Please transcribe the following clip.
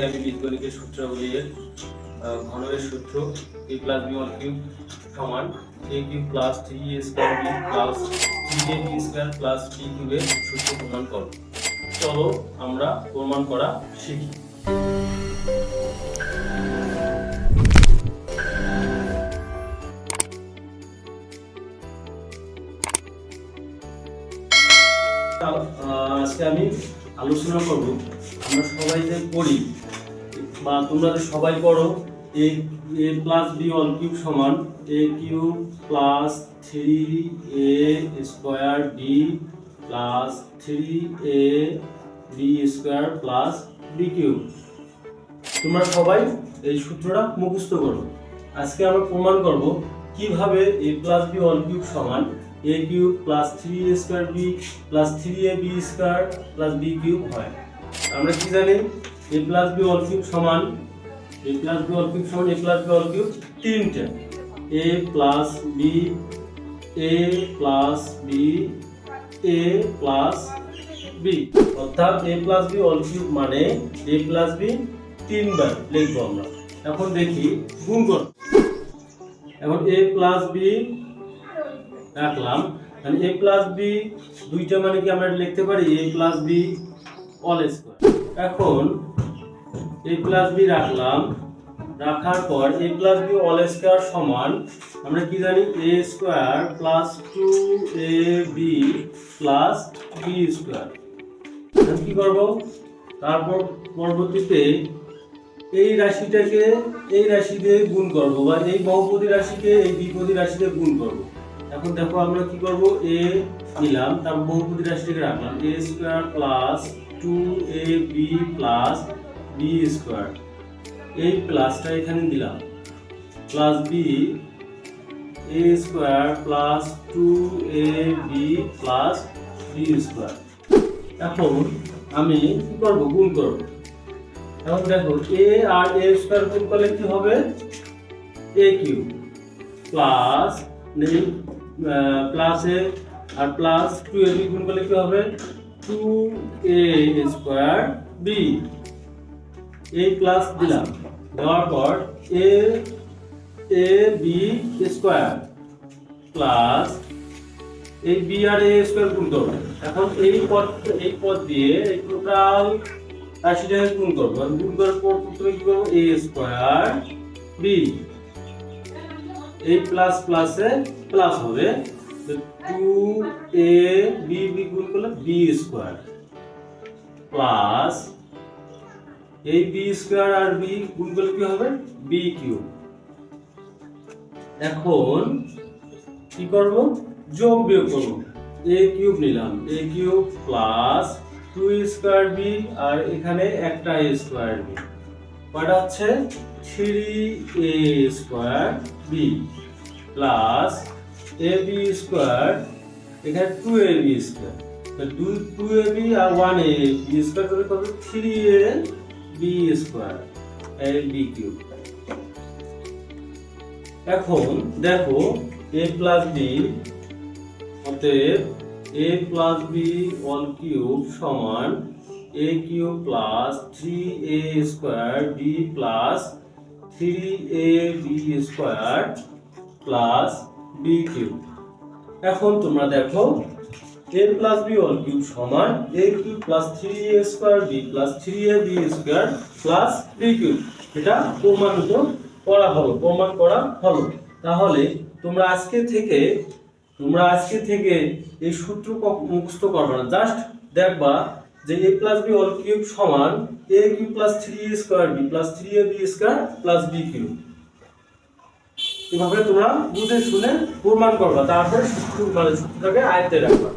আজকে আমি বীজগণিতের সূত্রাবলীর আহ, ঘনকের সূত্র a plus b one cube সমান a cube plus three a square b plus three a b square plus b কিউবের সূত্র প্রমাণ করো। চলো আমরা প্রমাণ করা শিখি। আজকে আমি আলোচনা করব। আমরা সবাই যে পড়ি, বা তোমরা যে সবাই পড়ো, a a plus b whole cube সমান a cube plus three a square b plus three a b square plus b cube তোমরা সবাই এই সূত্রটা মুখস্থ করো। আজকে আমরা প্রমাণ করব কীভাবে a plus b whole cube সমান a cube plus three a square b plus three a b square plus b cube হয়। আমরা কি জানি? A plus b whole cube সমান a plus b whole cube সমান a plus b whole cube তিনটে। A plus b a plus b a plus b অর্থাৎ a plus b whole cube মানে এ plus B তিনবার লিখব আমরা। এখন দেখি গুণ কর। এখন এ প্লাস বি রাখলাম। মানে এ প্লাস বি দুইটা মানে কি আমরা লিখতে পারি? A plus b whole square এখন এ প্লাস বি রাখলাম। রাখার পর a plus b whole square সমান আমরা কি জানি? A square plus two a b plus b square কি করব? তারপর পরবর্তীতে এই রাশিটাকে, এই রাশি দিয়ে গুণ করব বা এই বহুপদী রাশিকে এই দ্বিপদী রাশি দিয়ে গুণ করব। এখন দেখো আমরা কি করব? এ নিলাম, তার বহুপদী রাশিটাকে রাখলাম। A square plus two a b plus b square. এই প্লাসটা এখানে দিলাম। Plus b, a square plus two a b plus b square. এখন আমি কি করব? গুণ করব। এখন দেখো এ আর এ স্কোয়ার গুণ করলে কি হবে? A cube plus plus a R plus two A B গুণ করলে কি হবে? টু এ স্কোয়ার বি এই প্লাস দিলাম। দেওয়ার পর a a b square plus এই বি আর এ স্কোয়ার গুণ করব। এখন এই পদ এই পদ দিয়ে এই টোটাল রাশিটাকে গুণ করব। গুণ করার পর প্রথমে কি করব? এ স্কোয়ার বি এই প্লাস প্লাসে প্লাস হবে। টু এ বি বি গুণ করলে বি স্কোয়ার প্লাস এই বি স্কোয়ার আর বি গুণ করলে কি হবে? বি কিউব এখন কি করব? যোগ বিয়োগ করব। এ কিউব নিলাম। A cube plus two square b আর এখানে একটা স্কোয়ার বি কয়টা হচ্ছে three a square b plus a b square এখানে two a b square two two a b R one A B square কত? Three a b square a b cube এখন দেখো এ plus B অতএব a plus b whole cube সমান a cube plus three a square b plus three a b square plus b cube এখন তোমরা দেখো a plus b whole cube সমান a cube plus three a square b plus three a b square plus b cube এটা প্রমাণিত করা হলো প্রমাণ করা হলো। তাহলে তোমরা আজকে থেকে তোমরা আজকে থেকে এই সূত্র মুখস্থ করবে না। জাস্ট দেখবা যে a plus b whole cube সমান a cube plus three a square b plus three a b square plus b cube এভাবে তোমরা বুঝে শুনে প্রমাণ করবা। তারপরে সূত্র মানে সূত্রটাকে আয়ত্তে রাখবা।